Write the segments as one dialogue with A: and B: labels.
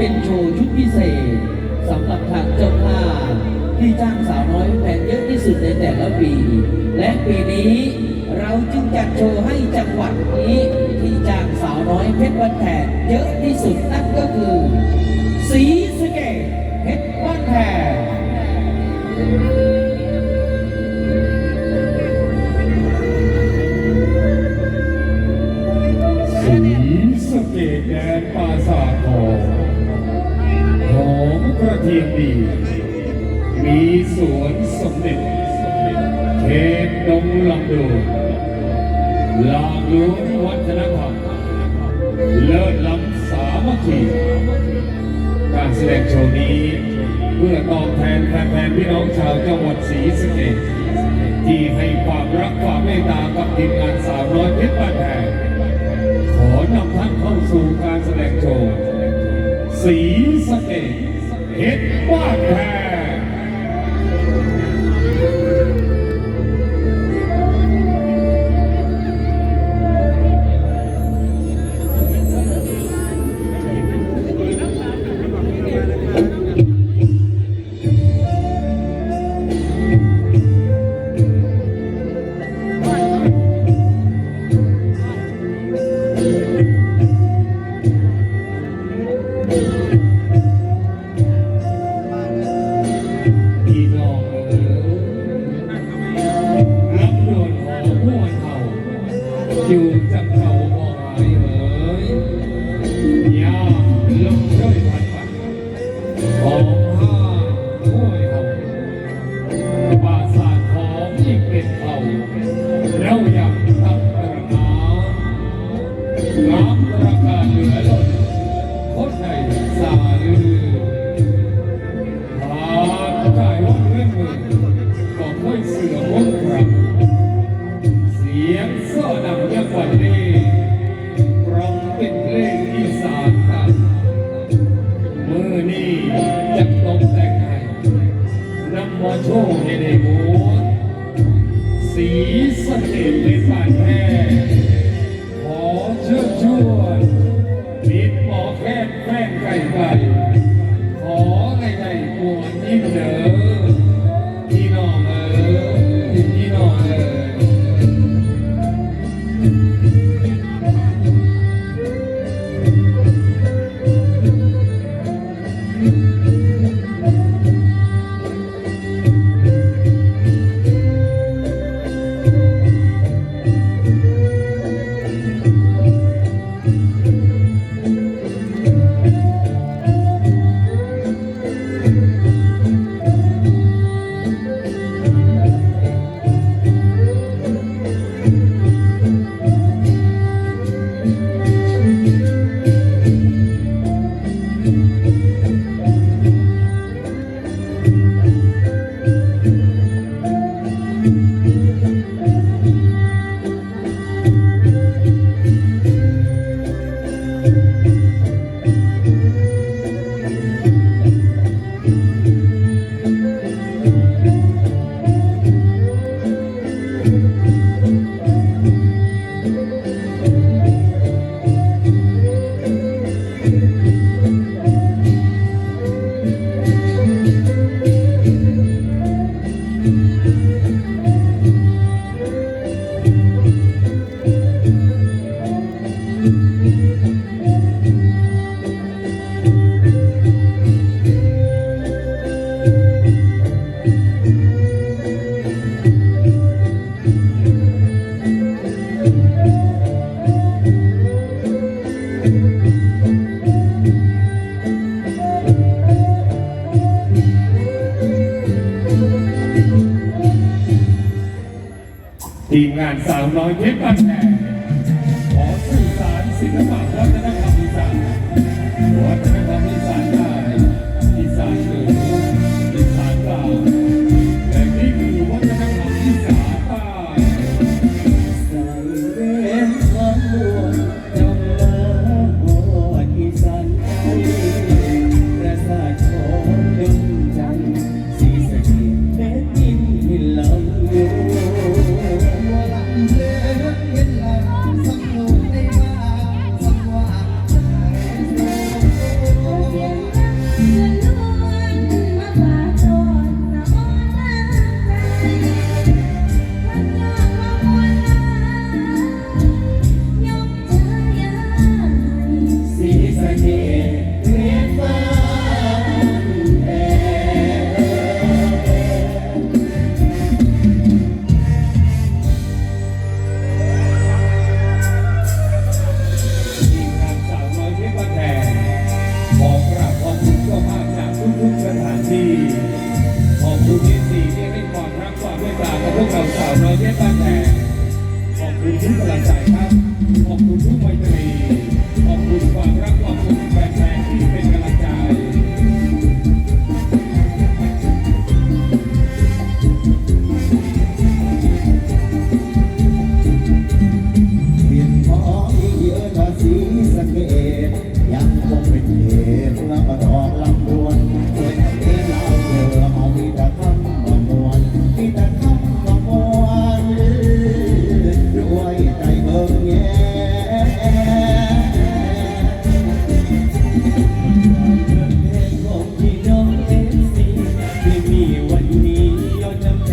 A: เป็นโชว์ชุดพิเศษสำหรับทางเจ้าภาพที่จ้างสาวน้อยแฟนเยอะที่สุดในแต่ละปี และปีนี้เราจึงจัดโชว์ให้จังหวัดนี้ที่จ้างสาวน้อยเพชรบ้านแพงเยอะที่สุดนั่นก็คือสีสเกตเพชรบ้านแพง
B: ดี มีสวนสมเด็จเขตดงลำดูลางล้วนวัฒนธรรมเลิศล้ำสามัคคีการแสดงโชว์นี้เพื่อตอบแทนแฟนๆพี่น้องชาวจังหวัดศรีสะเกษที่ให้ความรักความเมตตากับทีมงานสาวน้อยเพชรบ้านแพงขอนำท่านเข้าสู่การแสดงโชว์สีสะเกต เพช อยู่จักเขาบ่หายเอ๋ยยาลงด้วยพันปัดของห้าผู้วันเฒ่าปราสาทของยิ่งเป็นเฒ่าแล้วยังทับกระนาน้ำประกาศเหลือล้นคนใน โชว์ให้ได้หมูสีสะเกดเป็นบ้านแท้ขอเชิญชวนมิตรหมอแค่แฟนไก่ไก่ขอให้ได้ปวดยิ่งเดิน ทีมงานสาวน้อยเพชรบ้านแพงขอสื่อสารศิลปะวัฒนธรรม
A: ทุกกำ
C: ลังใจ
B: วันนี้
C: ย้อนจำใจ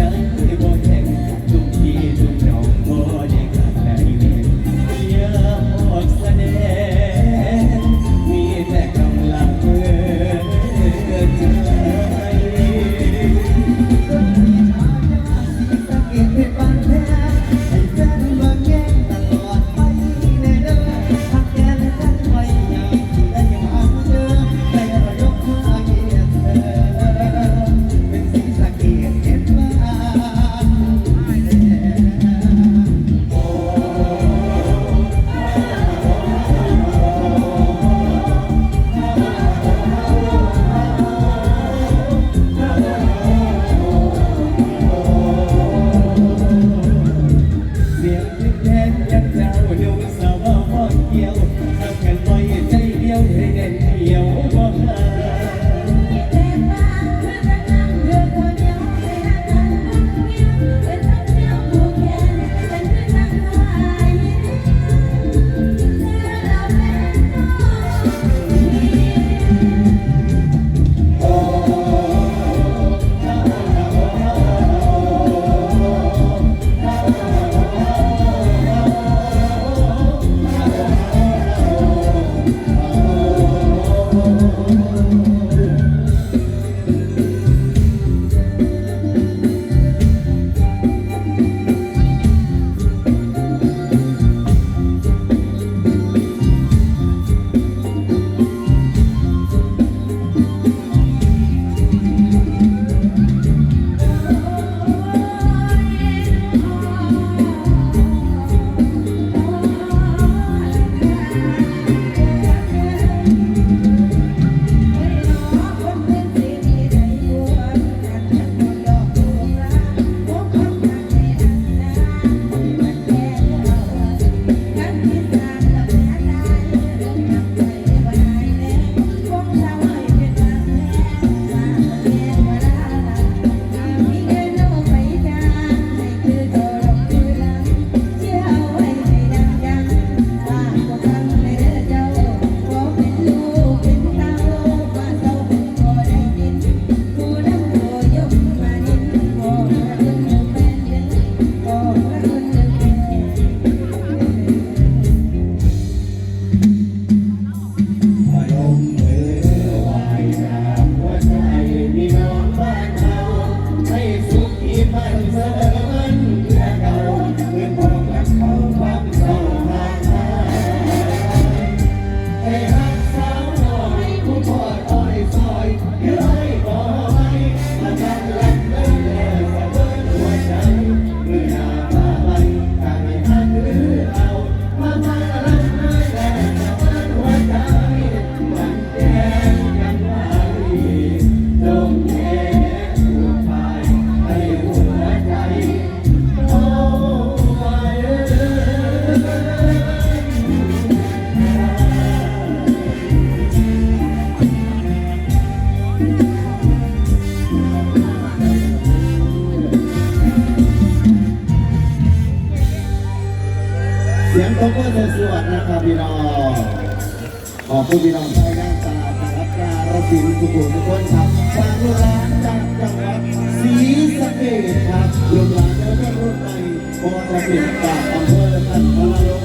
C: ขอผู้พี่น้องชาวยางตาดรับการรับสินกุกุทุกคนครับจากลูกหลานจากจังหวัดศรีสะเกดครับลูกานแล้วก็รุ่นใอระเบียบจากอำเภอสันพลายง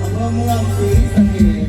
C: อำเภอเมืองศรีสะเกด